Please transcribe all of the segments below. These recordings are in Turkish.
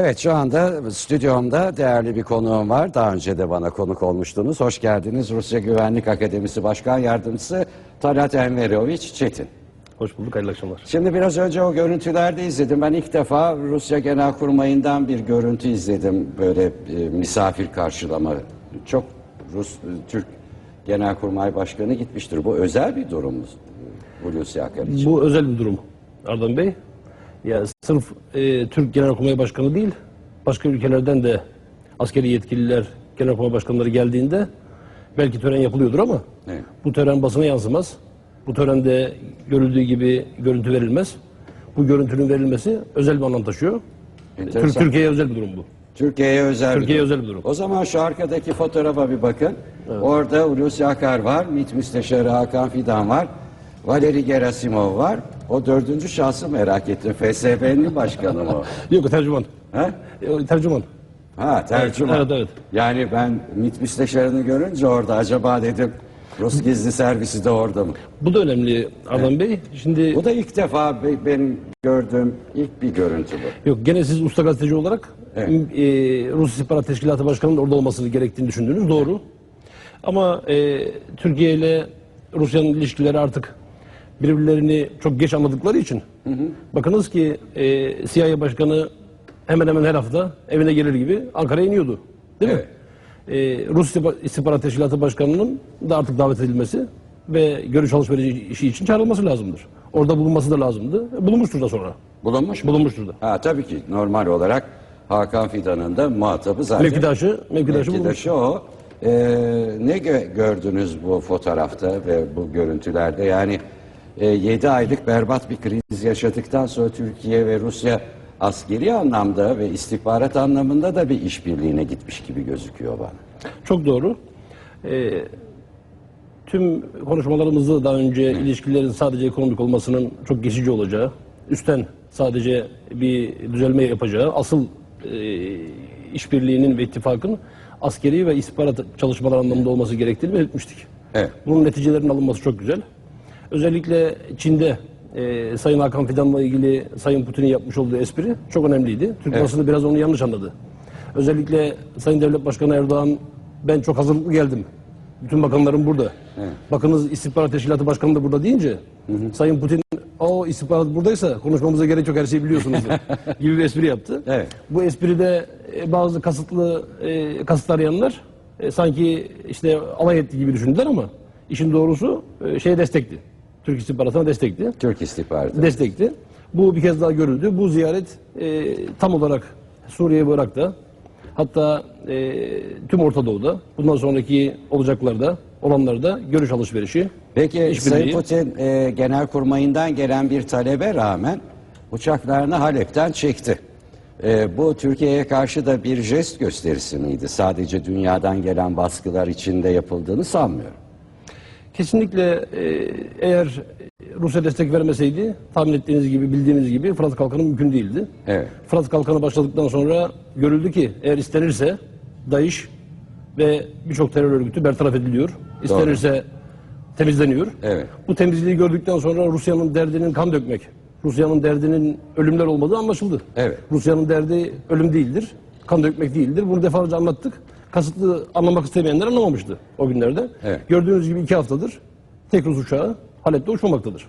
Evet şu anda stüdyomda değerli bir konuğum var. Daha önce de bana konuk olmuştunuz. Hoş geldiniz. Rusya Güvenlik Akademisi Başkan Yardımcısı Talat Enveroviç Çetin. Hoş bulduk, hayırlı akşamlar. Şimdi biraz önce o görüntülerde izledim. Ben ilk defa Rusya Genelkurmayı'ndan bir görüntü izledim. Böyle e, misafir karşılama. Çok Rus, e, Türk Genelkurmay Başkanı gitmiştir. Bu özel bir durum Hulusi Akar için? Bu özel bir durum Ardan Bey. Ya sırf e, Türk Genelkurmay Başkanı değil, başka ülkelerden de askeri yetkililer, Genelkurmay Başkanları geldiğinde belki tören yapılıyordur ama Evet. bu tören basına yansımaz. Bu törende görüldüğü gibi görüntü verilmez. Bu görüntünün verilmesi özel bir anlam taşıyor. Enteresan. Türk Türkiye'ye özel bir durum bu. Türkiye'ye özel durum. özel bir durum. O zaman şu arkadaki fotoğrafa bir bakın. Orada Hulusi Akar var, MİT Müsteşarı Hakan Fidan var, Valeri Gerasimov var. O dördüncü şahsı merak ettim. FSB'nin başkanı mı? Yok tercüman. Ha? E, Tercüman. Ha tercüman. Evet, evet. Yani ben MİT Müsteşarı'nı görünce orada acaba dedim Rus gizli servisi de orada mı? Bu da önemli Ardan Bey. Şimdi Bu da ilk defa be- benim gördüğüm ilk bir görüntü bu. Yok gene siz usta gazeteci olarak Evet. e, Rus İstihbarat Teşkilatı Başkanı'nın orada olmasını gerektiğini düşündünüz. Doğru. Ama e, Türkiye ile Rusya'nın ilişkileri artık birbirlerini çok geç anladıkları için bakınız ki e, CIA Başkanı hemen hemen her hafta evine gelir gibi Ankara'ya iniyordu. Değil mi? E, Rus İstihba- İstihbarat Teşkilatı Başkanı'nın da artık davet edilmesi ve görüş alışverişi işi için çağrılması lazımdır. Orada bulunması da lazımdı. Bulunmuştur da sonra. Bulunmuş mu? Bulunmuştur da. Ha tabii ki normal olarak Hakan Fidan'ın da muhatabı zaten. Mevkidaşı, mevkidaşı. Mevkidaşı o. Ee, ne gö- gördünüz bu fotoğrafta ve bu görüntülerde? Yani 7 aylık berbat bir kriz yaşadıktan sonra Türkiye ve Rusya askeri anlamda ve istihbarat anlamında da bir işbirliğine gitmiş gibi gözüküyor bana. Çok doğru. Ee, tüm konuşmalarımızda daha önce ilişkilerin sadece ekonomik olmasının çok geçici olacağı, üstten sadece bir düzelme yapacağı, asıl e, işbirliğinin ve ittifakın askeri ve istihbarat çalışmalar anlamında olması gerektiğini belirtmiştik. Evet. Bunun neticelerinin alınması çok güzel. Özellikle Çin'de e, Sayın Hakan Fidan'la ilgili Sayın Putin'in yapmış olduğu espri çok önemliydi. Türk Evet. basını biraz onu yanlış anladı. Özellikle Sayın Devlet Başkanı Erdoğan ben çok hazırlıklı geldim. Bütün bakanlarım burada. Bakınız İstihbarat Teşkilatı Başkanı da burada deyince Sayın Putin o istihbarat buradaysa konuşmamıza gerek yok her şeyi biliyorsunuz gibi bir espri yaptı. Evet. Bu espride e, bazı kasıtlı e, kasıt arayanlar e, sanki işte alay etti gibi düşündüler ama işin doğrusu e, şeye destekti. Türk istihbaratına destekti. Türk istihbaratı. Destekti. Bu bir kez daha görüldü. Bu ziyaret e, tam olarak Suriye ve Irak'ta hatta e, tüm Orta Doğu'da bundan sonraki olacaklarda olanlarda görüş alışverişi Peki. Sayın Putin e, Genelkurmay'ından gelen bir talebe rağmen uçaklarını Halep'ten çekti. E, bu Türkiye'ye karşı da bir jest gösterisi miydi? Sadece dünyadan gelen baskılar içinde yapıldığını sanmıyorum. Kesinlikle e, eğer Rusya destek vermeseydi tahmin ettiğiniz gibi bildiğiniz gibi Fırat Kalkanı mümkün değildi. Evet. Fırat Kalkanı başladıktan sonra görüldü ki eğer istenirse DAEŞ ve birçok terör örgütü bertaraf ediliyor. İstenirse temizleniyor. Evet. Bu temizliği gördükten sonra Rusya'nın derdinin kan dökmek, Rusya'nın derdinin ölümler olmadığı anlaşıldı. Evet. Rusya'nın derdi ölüm değildir, kan dökmek değildir. Bunu defalarca anlattık. Kasıtlı anlamak istemeyenler anlamamıştı o günlerde. Evet. Gördüğünüz gibi iki haftadır tek Rus uçağı Halep'te uçmamaktadır.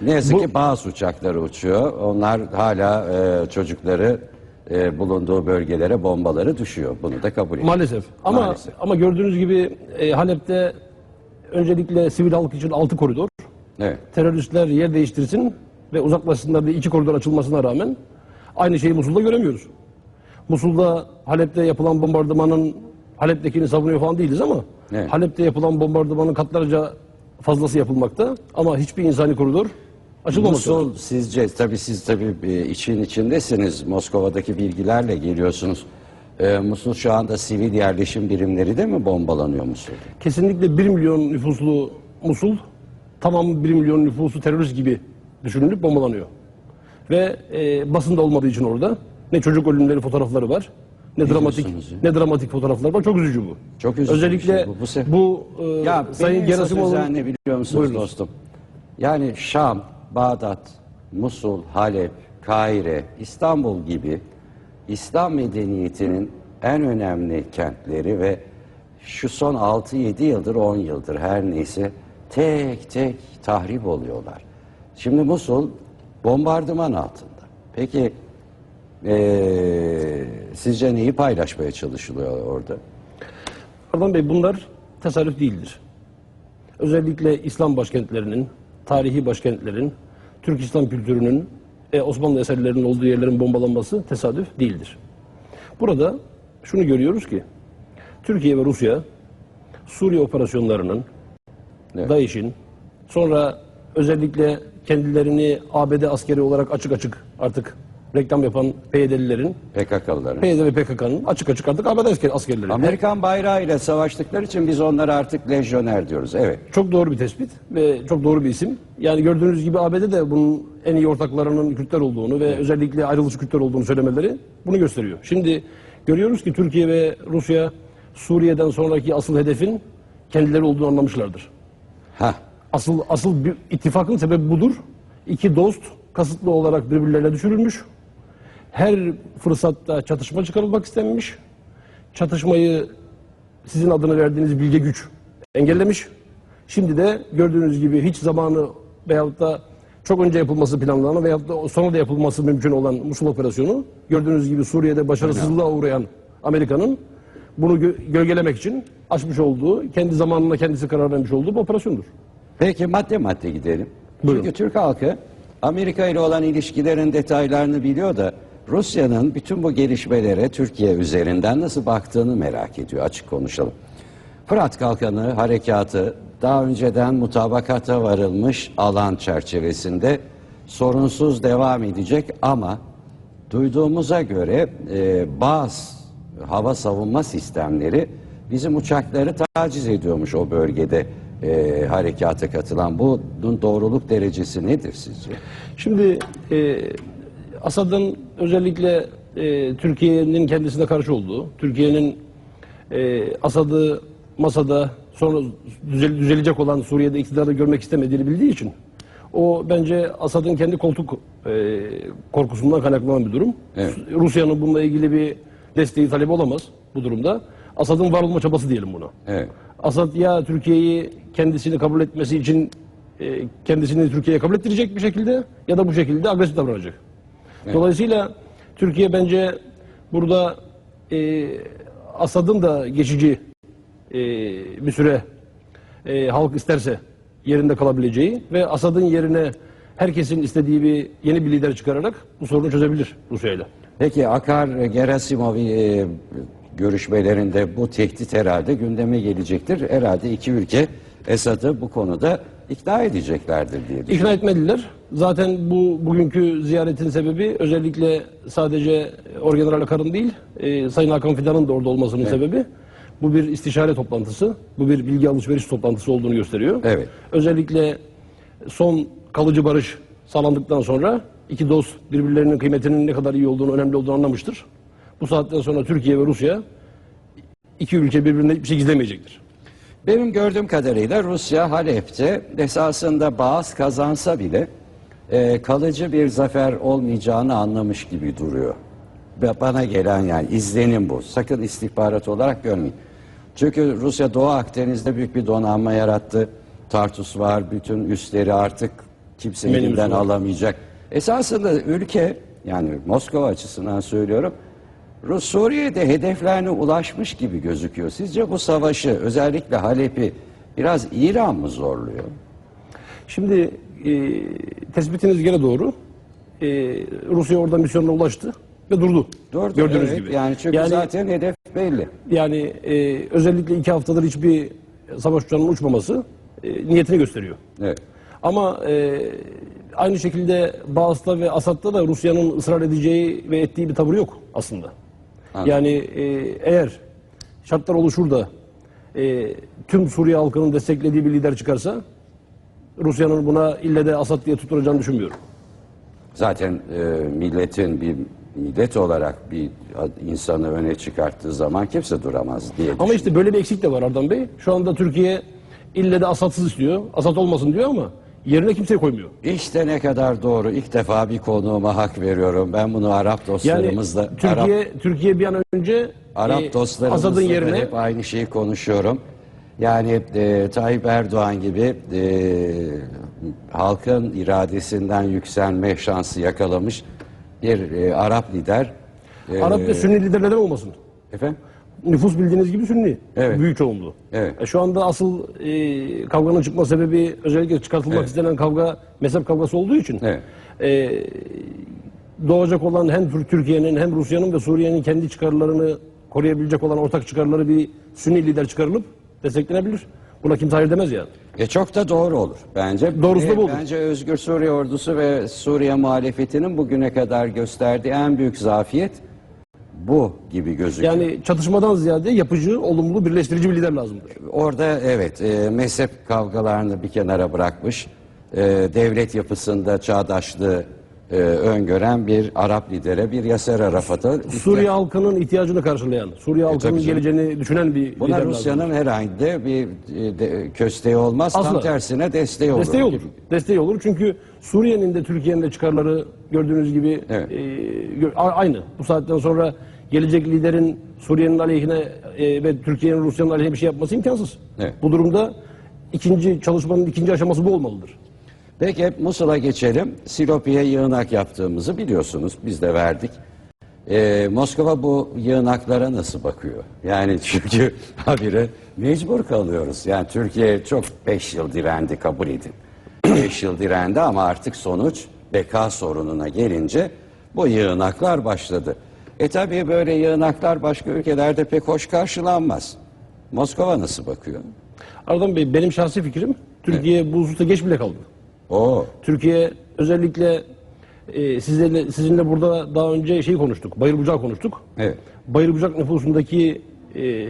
Ne yazık Bu- ki bazı uçakları uçuyor. Onlar hala e, çocukları e, bulunduğu bölgelere bombaları düşüyor. Bunu da kabul ediyor. Maalesef. Ama Maalesef. ama gördüğünüz gibi e, Halep'te öncelikle sivil halk için altı koridor, Evet. teröristler yer değiştirsin ve uzaklaşsınlar diye iki koridor açılmasına rağmen aynı şeyi Musul'da göremiyoruz. Musul'da Halep'te yapılan bombardımanın Halep'tekini savunuyor falan değiliz ama Evet. Halep'te yapılan bombardımanın katlarca fazlası yapılmakta ama hiçbir insani koridor açılmamakta. Musul sizce tabii siz tabii e, için içindesiniz. Moskova'daki bilgilerle geliyorsunuz. E, Musul şu anda sivil yerleşim birimleri de mi bombalanıyor Musul'da? Kesinlikle 1 milyon nüfuslu Musul tamam 1 milyon nüfusu terörist gibi düşünülüp bombalanıyor. Ve e, basında olmadığı için orada ne çocuk ölümleri fotoğrafları var ne, dramatik ya? ne dramatik fotoğraflar var. Çok üzücü bu. Çok üzücü Özellikle şey bu. Bu se- bu, e, Ya Sayın özel ne biliyor musunuz Buyurunuz. dostum? Yani Şam, Bağdat, Musul, Halep, Kahire, İstanbul gibi İslam medeniyetinin en önemli kentleri ve şu son 6-7 yıldır 10 yıldır her neyse tek tek tahrip oluyorlar. Şimdi Musul bombardıman altında. Peki eee, sizce neyi paylaşmaya çalışılıyor orada? Ardan Bey bunlar tesadüf değildir. Özellikle İslam başkentlerinin, tarihi başkentlerin, Türk İslam kültürünün, e, Osmanlı eserlerinin olduğu yerlerin bombalanması tesadüf değildir. Burada şunu görüyoruz ki Türkiye ve Rusya Suriye operasyonlarının, Evet. DAEŞ'in, sonra özellikle kendilerini ABD askeri olarak açık açık artık reklam yapan PYD'lilerin, PKK'lıların. PYD ve PKK'nın açık açık artık ABD asker, askerleri. Amerikan bayrağıyla savaştıkları için biz onlara artık lejyoner diyoruz. Evet. Çok doğru bir tespit ve çok doğru bir isim. Yani gördüğünüz gibi ABD de bunun en iyi ortaklarının Kürtler olduğunu ve özellikle ayrılıkçı Kürtler olduğunu söylemeleri bunu gösteriyor. Şimdi görüyoruz ki Türkiye ve Rusya Suriye'den sonraki asıl hedefin kendileri olduğunu anlamışlardır. Ha. Asıl asıl bir ittifakın sebebi budur. İki dost kasıtlı olarak birbirlerine düşürülmüş. Her fırsatta çatışma çıkarılmak istenmiş. Çatışmayı sizin adına verdiğiniz bilge güç engellemiş. Şimdi de gördüğünüz gibi hiç zamanı veyahut da çok önce yapılması planlanan veyahut da sonra da yapılması mümkün olan Musul operasyonu gördüğünüz gibi Suriye'de başarısızlığa uğrayan Amerika'nın bunu gö- gölgelemek için açmış olduğu, kendi zamanına kendisi karar vermiş olduğu bir operasyondur. Peki madde madde gidelim. Buyurun. Çünkü Türk halkı Amerika ile olan ilişkilerin detaylarını biliyor da Rusya'nın bütün bu gelişmelere Türkiye üzerinden nasıl baktığını merak ediyor. Açık konuşalım. Fırat Kalkanı harekatı daha önceden mutabakata varılmış alan çerçevesinde sorunsuz devam edecek ama duyduğumuza göre e, bazı hava savunma sistemleri bizim uçakları taciz ediyormuş o bölgede e, harekata katılan. Bunun doğruluk derecesi nedir sizce? Şimdi e, Asad'ın özellikle e, Türkiye'nin kendisine karşı olduğu, Türkiye'nin e, Asad'ı masada sonra düzel- düzelecek olan Suriye'de iktidarı görmek istemediğini bildiği için o bence Asad'ın kendi koltuk e, korkusundan kaynaklanan bir durum. Evet. Rusya'nın bununla ilgili bir desteği talebi olamaz bu durumda. Asad'ın var olma çabası diyelim buna. Evet. Asad ya Türkiye'yi kendisini kabul etmesi için e, kendisini Türkiye'ye kabul ettirecek bir şekilde ya da bu şekilde agresif davranacak. Dolayısıyla Türkiye bence burada e, Asad'ın da geçici e, bir süre e, halk isterse yerinde kalabileceği ve Asad'ın yerine herkesin istediği bir yeni bir lider çıkararak bu sorunu çözebilir Rusya ile. Peki Akar Gerasimov e, görüşmelerinde bu tehdit herhalde gündeme gelecektir. Herhalde iki ülke Esad'ı bu konuda ikna edeceklerdir diye düşünüyorum. İkna etmediler. Zaten bu bugünkü ziyaretin sebebi özellikle sadece Orgeneral Akar'ın değil, e, Sayın Hakan Fidan'ın da orada olmasının sebebi bu bir istişare toplantısı, bu bir bilgi alışveriş toplantısı olduğunu gösteriyor. Evet. Özellikle son kalıcı barış sağlandıktan sonra iki dost birbirlerinin kıymetinin ne kadar iyi olduğunu, önemli olduğunu anlamıştır. Bu saatten sonra Türkiye ve Rusya iki ülke birbirine hiçbir şey gizlemeyecektir. Benim gördüğüm kadarıyla Rusya Halep'te esasında Bağız kazansa bile e, kalıcı bir zafer olmayacağını anlamış gibi duruyor. Ve Bana gelen yani izlenim bu. Sakın istihbarat olarak görmeyin. Çünkü Rusya Doğu Akdeniz'de büyük bir donanma yarattı. Tartus var, bütün üsleri artık kimse elinden alamayacak. Esasında ülke yani Moskova açısından söylüyorum Rus Suriye'de hedeflerine ulaşmış gibi gözüküyor. Sizce bu savaşı özellikle Halep'i biraz İran mı zorluyor? Şimdi e, tespitiniz gene doğru. E, Rusya orada misyonuna ulaştı ve durdu. Doğru. Gördüğünüz evet. gibi. Yani çünkü yani, zaten hedef belli. yani e, özellikle iki haftadır hiçbir savaş uçağının uçmaması e, niyetini gösteriyor. Evet. Ama e, aynı şekilde Bağız'da ve Asad'da da Rusya'nın ısrar edeceği ve ettiği bir tavır yok aslında. Anladım. Yani e, eğer şartlar oluşur da e, tüm Suriye halkının desteklediği bir lider çıkarsa Rusya'nın buna ille de Asad diye tutturacağını düşünmüyorum. Zaten e, milletin bir millet olarak bir insanı öne çıkarttığı zaman kimse duramaz diye Ama işte böyle bir eksik de var Ardan Bey. Şu anda Türkiye ille de Asad'sız istiyor. Asad olmasın diyor ama yerine kimseyi koymuyor. İşte ne kadar doğru. İlk defa bir konuğuma hak veriyorum. Ben bunu Arap Yani dostlarımızla, Türkiye Arap, Türkiye bir an önce Arap e, dostlarımızla yerine hep aynı şeyi konuşuyorum. Yani e, Tayyip Erdoğan gibi e, halkın iradesinden yükselme şansı yakalamış bir e, Arap lider. E, Arap ve Sünni lider neden olmasın? Efendim? Nüfus bildiğiniz gibi Sünni. Evet. Büyük çoğunluğu. Evet. E, şu anda asıl e, kavganın çıkma sebebi özellikle çıkartılmak Evet. istenen kavga mezhep kavgası olduğu için Evet. e, doğacak olan hem Tür- Türkiye'nin hem Rusya'nın ve Suriye'nin kendi çıkarlarını koruyabilecek olan ortak çıkarları bir Sünni lider çıkarılıp desteklenebilir. Buna kimse hayır demez yani. E çok da doğru olur bence. Doğrusu da bu olur. Bence Özgür Suriye ordusu ve Suriye muhalefetinin bugüne kadar gösterdiği en büyük zafiyet bu gibi gözüküyor. Yani çatışmadan ziyade yapıcı, olumlu, birleştirici bir lider lazımdır. Orada evet e, mezhep kavgalarını bir kenara bırakmış, e, devlet yapısında çağdaşlığı e, öngören bir Arap lidere, bir Yaser Arafat'a Suriye halkının ihtiyacını karşılayan, Suriye halkının tabii canım. geleceğini düşünen bir Buna lider lazım. Rusya'nın herhangi de bir e, de, kösteği olmaz. Tam Asla. tersine desteği olur. Desteği olur. Desteği olur. Çünkü Suriye'nin de Türkiye'nin de çıkarları gördüğünüz gibi Evet. e, aynı. Bu saatten sonra gelecek liderin Suriye'nin aleyhine e, ve Türkiye'nin Rusya'nın aleyhine bir şey yapması imkansız. Evet. Bu durumda ikinci çalışmanın ikinci aşaması bu olmalıdır. Peki Musul'a geçelim. Silopi'ye yığınak yaptığımızı biliyorsunuz. Biz de verdik. Ee, Moskova bu yığınaklara nasıl bakıyor? Yani çünkü habire mecbur kalıyoruz. Yani Türkiye çok 5 yıl direndi kabul edin. 5 yıl direndi ama artık sonuç beka sorununa gelince bu yığınaklar başladı. E tabii böyle yığınaklar başka ülkelerde pek hoş karşılanmaz. Moskova nasıl bakıyor? Ardan Bey benim şahsi fikrim Türkiye bu hususta geç bile kaldı. Oo, Türkiye özellikle e, sizlerle, sizinle burada daha önce şey konuştuk. Bayır Bucağı konuştuk. evet. Bayır Bucak nüfusundaki e,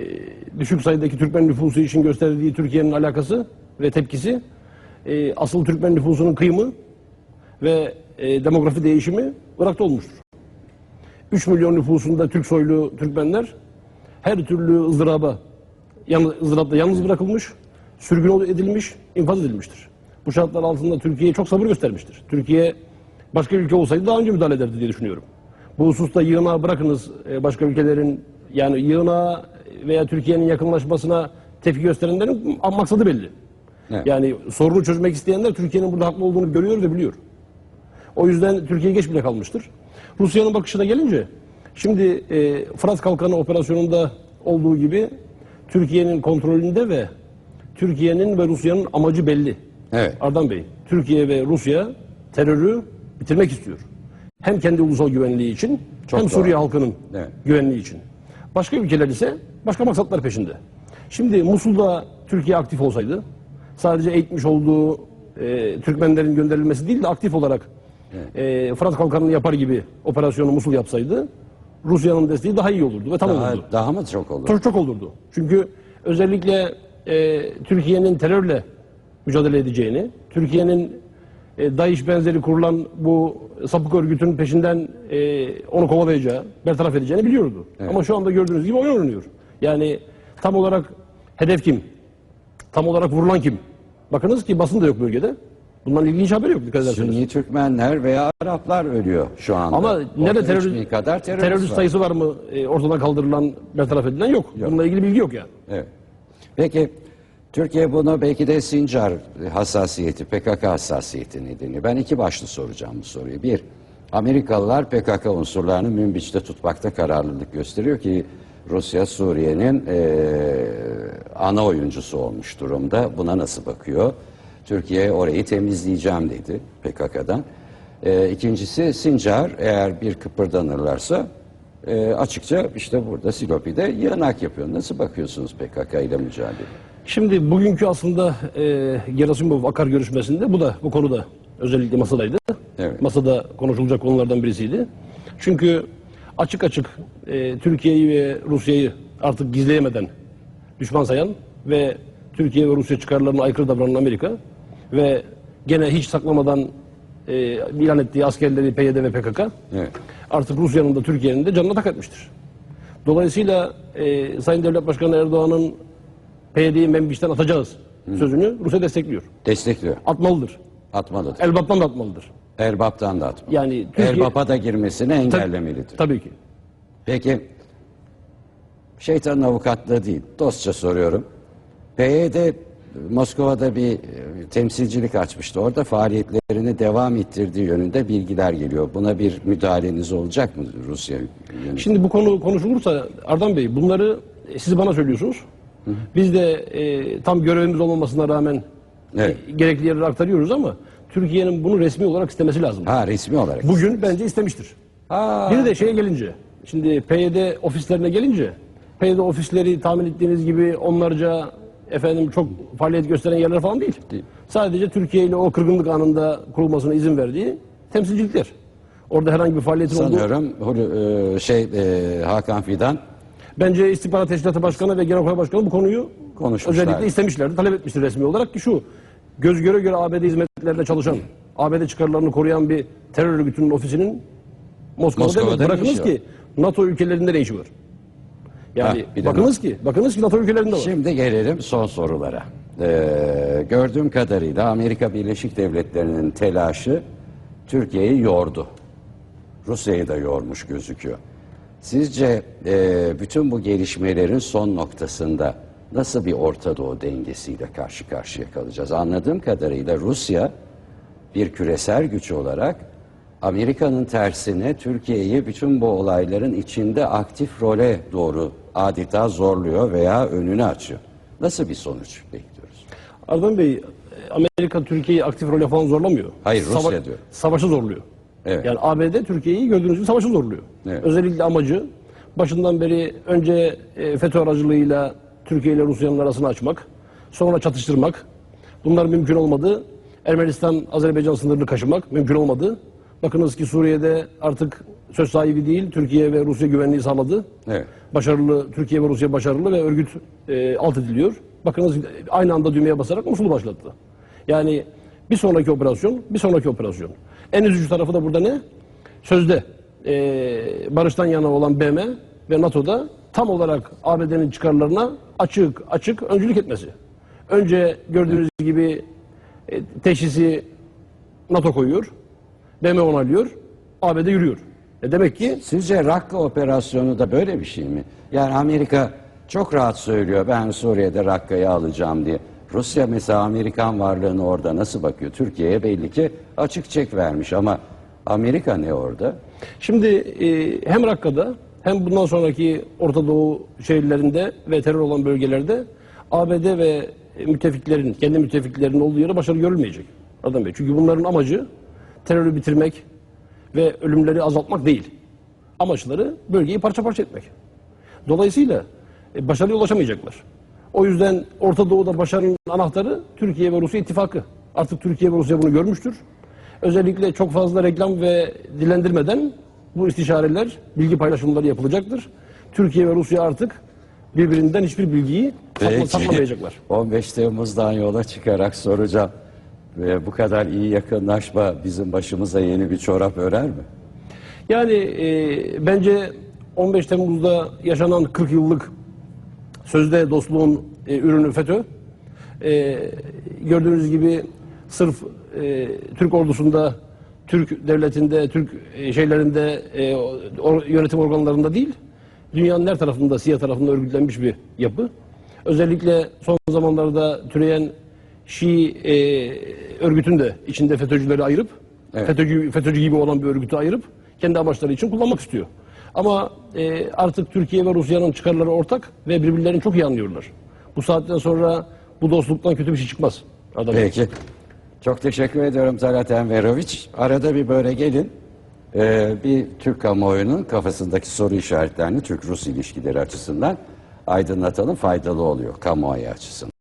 düşük sayıdaki Türkmen nüfusu için gösterdiği Türkiye'nin alakası ve tepkisi e, asıl Türkmen nüfusunun kıyımı ve e, demografi değişimi Irak'ta olmuştur. 3 milyon nüfusunda Türk soylu Türkmenler her türlü ızdıraba, yan, ızdırapta yalnız bırakılmış, sürgün edilmiş, infaz edilmiştir. Bu şartlar altında Türkiye çok sabır göstermiştir. Türkiye başka ülke olsaydı daha önce müdahale ederdi diye düşünüyorum. Bu hususta yığınağı bırakınız e, başka ülkelerin yani yığınağa veya Türkiye'nin yakınlaşmasına tepki gösterenlerin maksadı belli. Evet. Yani sorunu çözmek isteyenler Türkiye'nin burada haklı olduğunu görüyor ve biliyor. O yüzden Türkiye geç bile kalmıştır. Rusya'nın bakışına gelince, şimdi e, Fırat Kalkanı operasyonunda olduğu gibi Türkiye'nin kontrolünde ve Türkiye'nin ve Rusya'nın amacı belli. Evet. Ardan Bey, Türkiye ve Rusya terörü bitirmek istiyor. Hem kendi ulusal güvenliği için Çok hem doğru. Suriye halkının Evet. güvenliği için. Başka ülkeler ise başka maksatlar peşinde. Şimdi Musul'da Türkiye aktif olsaydı sadece eğitmiş olduğu e, Türkmenlerin gönderilmesi değil de aktif olarak e, Fırat Kalkanı'nı yapar gibi operasyonu Musul yapsaydı Rusya'nın desteği daha iyi olurdu ve tam Daha, olurdu. daha mı çok olur? Çok çok olurdu. Çünkü özellikle e, Türkiye'nin terörle mücadele edeceğini, Türkiye'nin e, DAEŞ benzeri kurulan bu sapık örgütün peşinden e, onu kovalayacağı, bertaraf edeceğini biliyordu. Ama şu anda gördüğünüz gibi oyun oynanıyor. Yani tam olarak hedef kim? Tam olarak vurulan kim? Bakınız ki basın da yok bölgede. Bundan ilginç haber yok dikkat ederseniz. Sünni Türkmenler veya Araplar ölüyor şu anda. Ama Orada nerede üç terörist, bin kadar terörist, terörist var. sayısı var mı e, ortadan kaldırılan, bertaraf edilen yok. Bununla ilgili bilgi yok yani. Evet. Peki Türkiye bunu belki de Sincar hassasiyeti, PKK hassasiyeti nedeni. Ben iki başlı soracağım bu soruyu. Bir, Amerikalılar PKK unsurlarını Münbiç'te tutmakta kararlılık gösteriyor ki Rusya Suriye'nin eee, ana oyuncusu olmuş durumda. Buna nasıl bakıyor? Türkiye orayı temizleyeceğim dedi PKK'dan. Eee ikincisi Sincar eğer bir kıpırdanırlarsa e, açıkça işte burada Silopi'de yığınak yapıyor. Nasıl bakıyorsunuz PKK ile mücadele? Şimdi bugünkü aslında e, Gerasimov Akar görüşmesinde bu da bu konuda özellikle masadaydı. Evet. Masada konuşulacak konulardan birisiydi. Çünkü açık açık e, Türkiye'yi ve Rusya'yı artık gizleyemeden düşman sayan ve Türkiye ve Rusya çıkarlarına aykırı davranan Amerika ve gene hiç saklamadan e, ilan ettiği askerleri PYD ve PKK Evet. artık Rusya'nın da Türkiye'nin de canına tak etmiştir. Dolayısıyla e, Sayın Devlet Başkanı Erdoğan'ın PYD'yi Menbiş'ten atacağız sözünü Rusya destekliyor. Destekliyor. Atmalıdır. Atmalıdır. Elbap'tan da atmalıdır. Erbap'tan da atmalı. Yani Türkiye- Erbap'a da girmesini engellemelidir. Tabii ki. Peki şeytanın avukatlığı değil, dostça soruyorum. PYD Moskova'da bir e, temsilcilik açmıştı. Orada faaliyetlerini devam ettirdiği yönünde bilgiler geliyor. Buna bir müdahaleniz olacak mı Rusya yönetimi? Şimdi bu konu konuşulursa Ardan Bey bunları e, siz bana söylüyorsunuz. Biz de e, tam görevimiz olmamasına rağmen Evet. e, gerekli aktarıyoruz ama Türkiye'nin bunu resmi olarak istemesi lazım. Ha resmi olarak. Bugün bence istemiştir. Ha, Bir de şeye gelince, şimdi PYD ofislerine gelince, PYD ofisleri tahmin ettiğiniz gibi onlarca efendim çok faaliyet gösteren yerler falan değil. Değil. Sadece Türkiye ile o kırgınlık anında kurulmasına izin verdiği temsilcilikler. Orada herhangi bir faaliyetin olduğu... sanıyorum Hulu- e, şey e, Hakan Fidan Bence İstihbarat Teşkilatı Başkanı ve Genelkurmay Başkanı bu konuyu Konuşmuşlar. özellikle istemişlerdi, talep etmiştir resmi olarak ki şu, göz göre göre ABD hizmetlerinde çalışan, ABD çıkarlarını koruyan bir terör örgütünün ofisinin Moskova'da, Moskova'da değil. işi ki NATO ülkelerinde ne işi var? Yani Ha, bakınız ki, bakınız ki NATO ülkelerinde var. Şimdi gelelim son sorulara. Ee, gördüğüm kadarıyla Amerika Birleşik Devletleri'nin telaşı Türkiye'yi yordu. Rusya'yı da yormuş gözüküyor. Sizce e, bütün bu gelişmelerin son noktasında nasıl bir Orta Doğu dengesiyle karşı karşıya kalacağız? Anladığım kadarıyla Rusya bir küresel güç olarak Amerika'nın tersine Türkiye'yi bütün bu olayların içinde aktif role doğru adeta zorluyor veya önünü açıyor. Nasıl bir sonuç bekliyoruz? Ardan Bey, Amerika Türkiye'yi aktif role falan zorlamıyor. Hayır, Rusya diyor. Savaşı zorluyor. Evet. Yani ABD Türkiye'yi gördüğünüz gibi savaşı zorluyor. Evet. Özellikle amacı başından beri önce e, FETÖ aracılığıyla Türkiye ile Rusya'nın arasını açmak, sonra çatıştırmak. Bunlar mümkün olmadı. Ermenistan, Azerbaycan sınırını kaşımak mümkün olmadı. Bakınız ki Suriye'de artık söz sahibi değil, Türkiye ve Rusya güvenliği sağladı. Evet. Başarılı, Türkiye ve Rusya başarılı ve örgüt e, alt ediliyor. Bakınız aynı anda düğmeye basarak Musul'u başlattı. Yani bir sonraki operasyon, bir sonraki operasyon. En üzücü tarafı da burada ne? Sözde e, barıştan yana olan BM ve NATO'da tam olarak ABD'nin çıkarlarına açık açık öncülük etmesi. Önce gördüğünüz gibi e, teşhisi NATO koyuyor, BM onaylıyor, ABD yürüyor. E demek ki Sizce Rakka operasyonu da böyle bir şey mi? Yani Amerika çok rahat söylüyor ben Suriye'de Rakka'yı alacağım diye. Rusya mesela Amerikan varlığını orada nasıl bakıyor? Türkiye'ye belli ki açık çek vermiş ama Amerika ne orada? Şimdi e, hem Rakka'da hem bundan sonraki Orta Doğu şehirlerinde ve terör olan bölgelerde ABD ve müttefiklerin, kendi müttefiklerinin olduğu yere başarı görülmeyecek. Adam Bey. Çünkü bunların amacı terörü bitirmek ve ölümleri azaltmak değil. Amaçları bölgeyi parça parça etmek. Dolayısıyla e, başarıya ulaşamayacaklar. O yüzden Orta Doğu'da başarının anahtarı Türkiye ve Rusya ittifakı. Artık Türkiye ve Rusya bunu görmüştür. Özellikle çok fazla reklam ve dilendirmeden bu istişareler, bilgi paylaşımları yapılacaktır. Türkiye ve Rusya artık birbirinden hiçbir bilgiyi sakla, saklamayacaklar. 15 Temmuz'dan yola çıkarak soracağım. Ve bu kadar iyi yakınlaşma bizim başımıza yeni bir çorap örer mi? Yani e, bence 15 Temmuz'da yaşanan 40 yıllık sözde dostluğun e, ürünü FETÖ. E, gördüğünüz gibi sırf e, Türk ordusunda, Türk devletinde, Türk e, şeylerinde, e, yönetim organlarında değil, dünyanın her tarafında, siyah tarafında örgütlenmiş bir yapı. Özellikle son zamanlarda türeyen Şii e, örgütün de içinde FETÖ'cüleri ayırıp, Evet. FETÖ'cü, FETÖ'cü gibi olan bir örgütü ayırıp kendi amaçları için kullanmak istiyor. Ama e, artık Türkiye ve Rusya'nın çıkarları ortak ve birbirlerini çok iyi anlıyorlar. Bu saatten sonra bu dostluktan kötü bir şey çıkmaz. Adam. Peki. Çok teşekkür ediyorum Talat Enveroviç. Arada bir böyle gelin. Ee, bir Türk kamuoyunun kafasındaki soru işaretlerini Türk-Rus ilişkileri açısından aydınlatalım faydalı oluyor kamuoyu açısından.